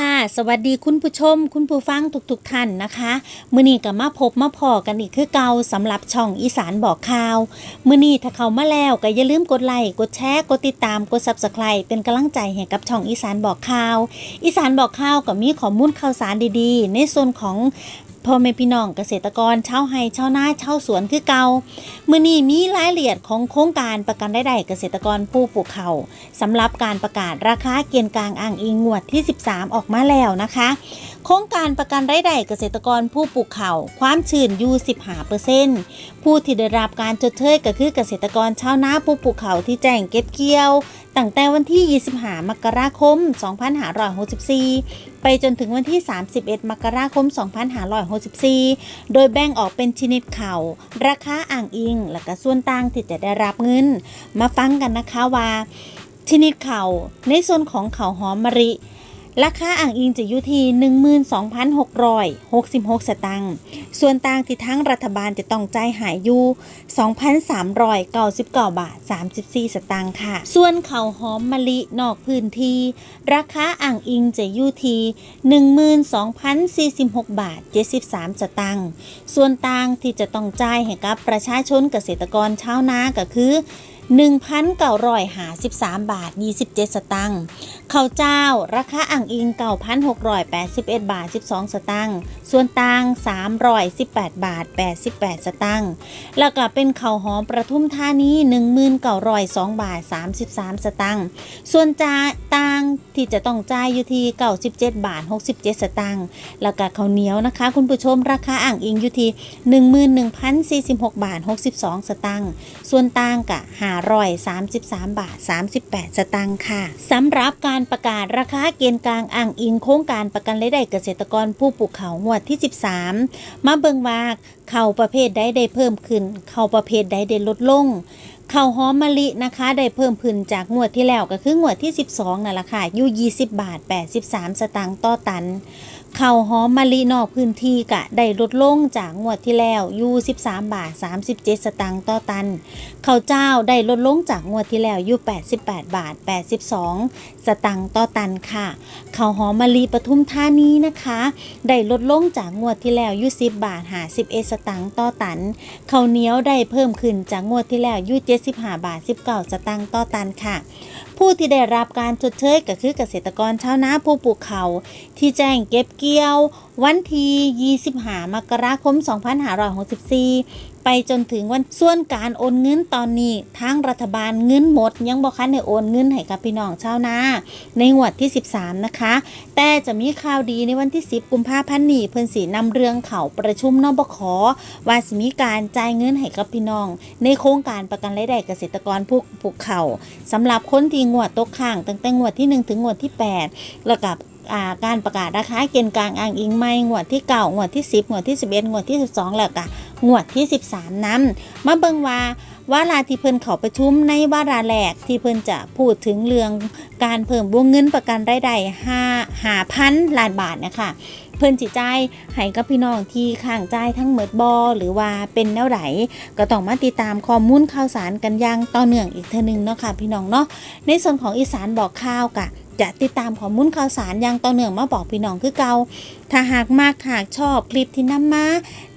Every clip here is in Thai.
ค่ะ สวัสดีคุณผู้ชม คุณผู้ฟังทุกๆทท่านนะคะมื้อนี้ก็มาพบมาพอกันอีกคือเก่าสำหรับช่องอีสานบอกข่าวมื้อนี้ถ้าเข้ามาแล้วก็อย่าลืมกดไลค์กดแชร์กดติดตามกด Subscribe เป็นกำลังใจให้กับช่องอีสานบอกข่าว อีสานบอกข่าวก็มีข้อมูลข่าวสารดีๆ ในส่วนของ พ่อแม่พี่น้องเกษตรกรเช่าวไร่ชานาเช่าสวนคือเก่ามื้อนี้มีรายละเอียดของโครงการประกันรายได้เกษตรกรผู้ปลูกเขาวสำหรับการประกาศราคาเกียนกลางอ่างอิงงวดที่ 13 ออกมาแล้วนะคะ โครงการประกันรายได้เกษตรกรผู้ปลูกเขาความชื้นอยู่15%ผู้ที่ได้รับการชดเชยก็คือเกษตรกรชาวนาผู้ปลูกเขาที่แจ้งเก็บเกี่ยว ตั้งแต่วันที่ 25 มกราคม 2564 ไปจนถึงวันที่ 31 มกราคม 2564 โดยแบ่งออกเป็นชนิดเข่าราคาอ่างอิง และก็ส่วนต่างที่จะได้รับเงิน มาฟังกันนะคะว่า ชนิดเข่าในส่วนของเข่าหอมมะลิ ราคาอ่างอิงจะอยู่ที่ 12,666 สตางค์ ส่วนต่างที่ทั้งรัฐบาลจะต้องจ่ายหายอยู่ 2,399 บาท 34 สตางค์ค่ะ ส่วนข้าวหอมมะลินอกพื้นที่ ราคาอ่างอิงจะอยู่ที่ 12,046 บาท 73 สตางค์ ส่วนต่างที่จะต้องจ่ายให้กับประชาชนเกษตรกรชาวนาก็คือ 1,953 บาท 27 สตางค์ข้าวเจ้า ราคาอ่างอิง 9,681 บาท 12 สตางค์ส่วนต่าง318 บาท 88 สตางค์แล้วก็เป็นข้าวหอมประทุมธานี 1,902 บาท 33 สตางค์ส่วนจาต่างที่จะต้องจ่ายอยู่ที่ 97 บาท 67 สตางค์แล้วก็ข้าวเหนียวนะคะ คุณผู้ชมราคาอ่างอิงอยู่ที่ 11,046 บาท 62 สตางค์ส่วนต่างกะ5 533 บาท 38 สตางค์ค่ะสำหรับการประกาศราคาเกณฑ์กลางอ่างอิงโครงการประกันรายได้เกษตรกรผู้ปลูกเขาวงวดที่ 13 มาเบิงว่าข้าประเภทใดได้เพิ่มขึ้น เข้าประเภทใดได้ลดลงข้าวหอมมะลินะคะได้เพิ่มขึ้นจากงวดที่แล้วก็คืองวดที่ 12นั่นแหละค่ะอยู่ 20 บาท 83 สตางค์ต่อตัน ข้าวหอมมะลินอกพื้นที่กะได้ลดลงจากงวดที่แล้วอยู่13 บาท 37 สตางค์ต่อตันข้าวเจ้าได้ลดลงจากงวดที่แล้วอยู่ 88 บาท 82 สตางค์ต่อตันค่ะข้าวหอมมะลิปทุมธานีนะคะ ได้ลดลงจากงวดที่แล้วอยู่ 10 บาท 51 สตางค์ต่อตันข้าวเหนียวได้เพิ่มขึ้นจากงวดที่แล้วอยู่ 75 บาท 19 สตางค์ต่อตันค่ะ ผู้ที่ได้รับการชดเชยก็คือเกษตรกรชาวนาผู้ปลูกเขาที่แจ้งเก็บเกี่ยว วันที่ 25 มกราคม 2564ไปจนถึงวันส่วนการโอนเงินตอนนี้ทางรัฐบาลเงินหมด ยังบอกคันได้โอนเงินให้กับพี่น้องชาวนาในงวดที่ 13 นะคะ แต่จะมีข่าวดีในวันที่ 10 กุมภาพันธ์นี้เพิ่นสีนำเรื่องเข่าประชุมนบคว่าสิมีการจ่ายเงินให้กับพี่น้อง ในโครงการประกันรายได้เกษตรกรผู้ปลูกเขาวสำหรับคนที่งวดตกข้างตั้งแต่งวดที่ 1 ถึงงวดที่ 8 แล้วกับการประกาศราคาเกณฑ์กลางอ่างอิงไม่งวดที่เก่างวดที่ 10งวดที่ 11งวดที่ 12 แล้วก็งวดที่ 13นั้นมาเบิ่งว่าวาราที่เพิ่นเขาประชุมในวาระแรกที่เพิ่นจะพูดถึงเรื่องการเพิ่มวงเงินประกันรายได้5 5,000ล้านบาทนะคะเพิ่นจิจ่ายให้กับพี่น้องที่ข้างจ่ายทั้งหมิดบอหรือว่าเป็นแนวไหนก็ต้องมาติดตามข้อมูลข่าวสารกันอย่างต่อเนื่องอีกเทอนึงเนาะค่ะพี่น้องเนาะในส่วนของอีสานบอกข่าวกะ จะติดตามข้อมูลข่าวสารอย่างต่อเนื่องมาบอกพี่น้องคือเก่า ถ้าหากมากหากชอบคลิปที่นำมา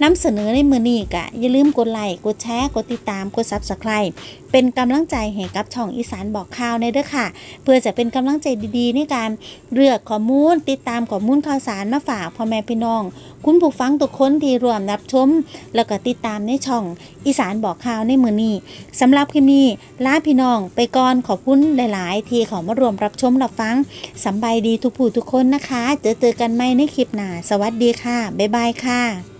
นำเสนอในมือนี้กะอย่าลืมกดไลค์กดแชร์กดติดตามกด Subscribe เป็นกำลังใจให้กับช่องอีสานบอกข่าวในเด้อค่ะ เพื่อจะเป็นกำลังใจดีๆ ในการเลือกข้อมูล ติดตามข้อมูลข่าวสารมาฝากพ่อแม่พี่น้อง คุณผู้ฟังทุกคนที่ร่วมรับชม แล้วก็ติดตามในช่องอีสานบอกข่าวในมือนี้สำหรับคลิปนี้ลาพี่น้องไปก่อนขอบคุณหลายๆ ที่เขามารวมรับชมรับฟังสำบายดีทุกผู้ทุกคนนะคะ เจอเจอกันใหม่ในคลิปหน้าสวัสดีค่ะ บ๊ายบายค่ะ